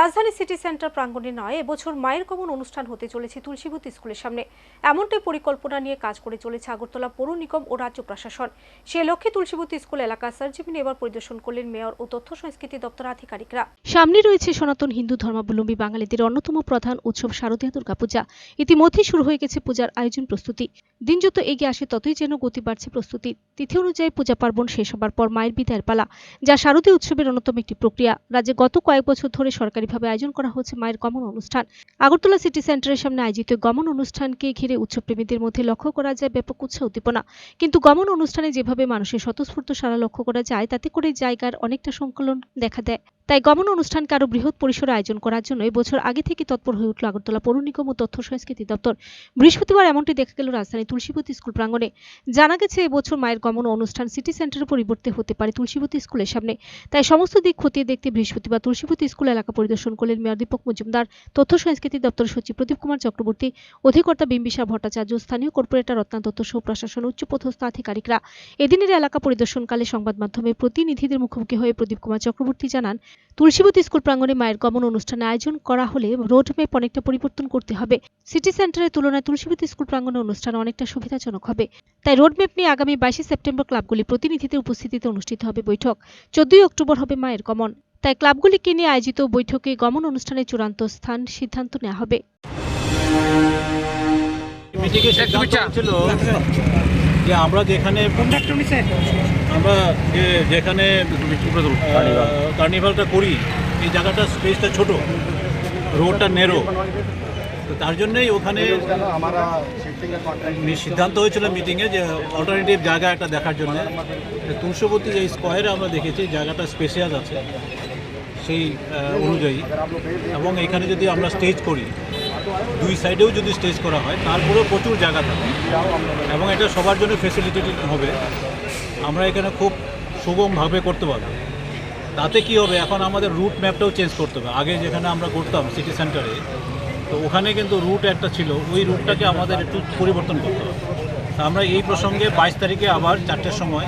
রাজধানী city centre প্রাঙ্গণে নয়, এবছর মায়ের কমন অনুষ্ঠান হতে চলেছে তুলসীবতী স্কুলের সামনে। এমনটাই পরিকল্পনা নিয়ে কাজ করে চলেছে আগরতলা পৌর নিগম ও রাজ্য প্রশাসন। সে লক্ষ্যে তুলসীবতী স্কুল এলাকা সার্জিমিন এবার পরিদর্শন করলেন মেয়র ও তথ্য সংস্কৃতি দপ্তর আধিকারিকরা। সামনে রয়েছে সনাতন, হিন্দু, ধর্মাবলম্বী বাঙালিদের অন্যতম প্রধান উৎসব শারদীয় দুর্গাপূজা। ইতিমধ্যেই শুরু হয়ে গেছে পূজার আয়োজন প্রস্তুতি। দিন যত এগিয়ে আসে, ততই যেন গতি বাড়ছে প্রস্তুতি। তিথি অনুযায়ী পূজা পার্বণ শেষ হবার পর মায়ের বিদায়ের পালা, যা শারদীয় উৎসবের অন্যতম একটি প্রক্রিয়া। রাজ্যে গত কয়েক বছর ধরে সরকারিভাবে আয়োজন করা হচ্ছে মায়ের গমন অনুষ্ঠান। আগরতলা সিটি সেন্টারের সামনে আয়োজিত গমন অনুষ্ঠানকে ঘিরে উৎসবপ্রেমীদের মধ্যে লক্ষ্য করা যায় ব্যাপক উৎসাহ উদ্দীপনা। কিন্তু গমন অনুষ্ঠানে যেভাবে মানুষের স্বতঃস্ফূর্ত সারা লক্ষ্য করা যায়, তাতে করে জায়গার অনেকটা সংকলন দেখা দেয়। তাই গমন অনুষ্ঠানকে আরও বৃহৎ পরিসরে আয়োজন করার জন্য বছর আগে থেকে তৎপর হয়ে উঠল আগরতলা পৌর নিগম ও তথ্য সংস্কৃতি দপ্তর। বৃহস্পতিবার এমনটি দেখা গেল রাজধানী তুলসীবতী স্কুল প্রাঙ্গণে। জানা গেছে এবছর মায়ের গমন অনুষ্ঠান সিটি সেন্টারের পরিবর্তে হতে পারে তুলসীবতী স্কুলের সামনে। তাই সমস্ত দিক খতিয়ে দেখতে বৃহস্পতিবার তুলসীবতী স্কুল এলাকা পরিদর্শন করলেন মেয়র দীপক মজুমদার, তথ্য সংস্কৃতি দপ্তরের সচিব প্রদীপ কুমার চক্রবর্তী, অধিকর্তা বিম্বিসা ভট্টাচার্য, স্থানীয় কর্পোরেটর রত্না দত্ত, সহ প্রশাসন, উচ্চপদস্থ আধিকারিকরা। এদিনের এলাকা পরিদর্শনকালে সংবাদ মাধ্যমে প্রতিনিধিদের মুখোমুখি হয়ে প্রদীপ কুমার চক্রবর্তী জানান তুলসীবতী স্কুল প্রাঙ্গণে মায়ের গমন অনুষ্ঠানে আয়োজন করা হলে রোডম্যাপ অনেকটা পরিবর্তন করতে হবে। সিটি সেন্টারের তুলনায় তুলসীবতী স্কুল প্রাঙ্গণে অনুষ্ঠান অনেকটা সুবিধাজনক হবে। তাই রোডম্যাপ নিয়ে আগামী বাইশে সেপ্টেম্বর ক্লাবগুলি প্রতিনিধিদের উপস্থিতিতে অনুষ্ঠিত হবে বৈঠক। চোদ্দই অক্টোবর হবে মায়ের গমন। তাই ক্লাবগুলিকে নিয়ে আয়োজিত বৈঠকে গমন অনুষ্ঠানের চূড়ান্ত স্থান সিদ্ধান্ত নেওয়া হবে। যে আমরা যেখানে আমরা যে যেখানে কার্নিভালটা করি এই জায়গাটা স্পেসটা ছোট রোডটা নেরো তো তার জন্যই ওখানে সিদ্ধান্ত হয়েছিল মিটিংয়ে যে অল্টারনেটিভ জায়গা একটা দেখার জন্য। তুলসবতী যে স্কোয়ারে আমরা দেখেছি জায়গাটা স্পেশিয়াস আছে সেই অনুযায়ী। এবং এখানে যদি আমরা স্টেজ করি দুই সাইডেও যদি স্টেজ করা হয় তারপরেও প্রচুর জায়গা থাকে। এবং এটা সবার জন্য ফেসিলিটেটেড হবে। আমরা এখানে খুব সুগমভাবে করতে পারব। তাতে কি হবে? এখন আমাদের রুট ম্যাপটাও চেঞ্জ করতে হবে। আগে যেখানে আমরা করতাম সিটি সেন্টারে তো ওখানে কিন্তু রুট একটা ছিল। ওই রুটটাকে আমাদের একটু পরিবর্তন করতে হবে। তা আমরা এই প্রসঙ্গে বাইশ তারিখে আবার চারটের সময়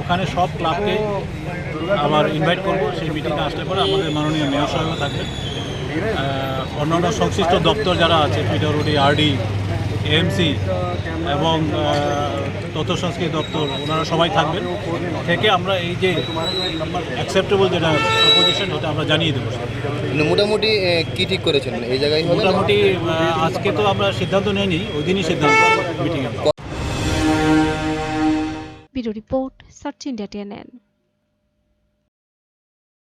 ওখানে সব ক্লাবকে আবার ইনভাইট করব। সেই মিটিংয়ে আসলে পরে আমাদের মাননীয় মেয়র সাহেবও থাকবেন। অন্যান্য সংশ্লিষ্ট দপ্তর যারা আছে পিডব্লিউডি আরডি এএমসি এবং তথ্য সংস্কৃতি দপ্তর ওনারা সবাই থাকবেন। থেকে আমরা এই যে অ্যাকসেপ্টেবল যেটা প্রপোজিশন এটা আমরা জানিয়ে দেবো। মানে মোটামুটি কি ঠিক করেছেন? এই জায়গায় মোটামুটি আজকে তো আমরা সিদ্ধান্ত নেইনি ওই দিনই সিদ্ধান্ত মিটিংয়ে bureau report search India TNN.